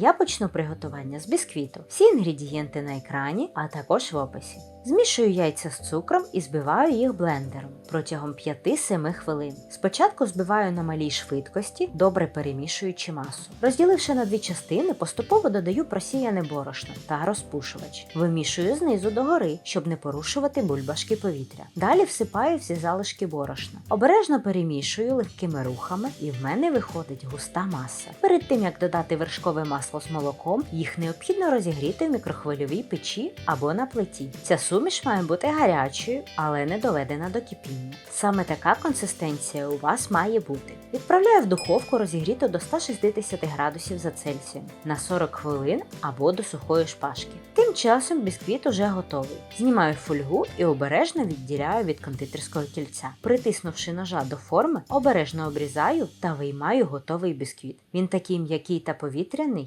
Я почну приготування з бісквіту. Всі інгредієнти на екрані, а також в описі. Змішую яйця з цукром і збиваю їх блендером протягом 5-7 хвилин. Спочатку збиваю на малій швидкості, добре перемішуючи масу. Розділивши на дві частини, поступово додаю просіяне борошно та розпушувач. Вимішую знизу догори, щоб не порушувати бульбашки повітря. Далі всипаю всі залишки борошна. Обережно перемішую легкими рухами, і в мене виходить густа маса. Перед тим як додати вершкове масло з молоком, їх необхідно розігріти в мікрохвильовій печі або на плиті. Ця суміш має бути гарячою, але не доведена до кипіння. Саме така консистенція у вас має бути. Відправляю в духовку розігріту до 160 градусів за Цельсієм на 40 хвилин або до сухої шпажки. Тим часом бісквіт уже готовий. Знімаю фольгу і обережно відділяю від кондитерського кільця. Притиснувши ножа до форми, обережно обрізаю та виймаю готовий бісквіт. Він такий м'який та повітряний,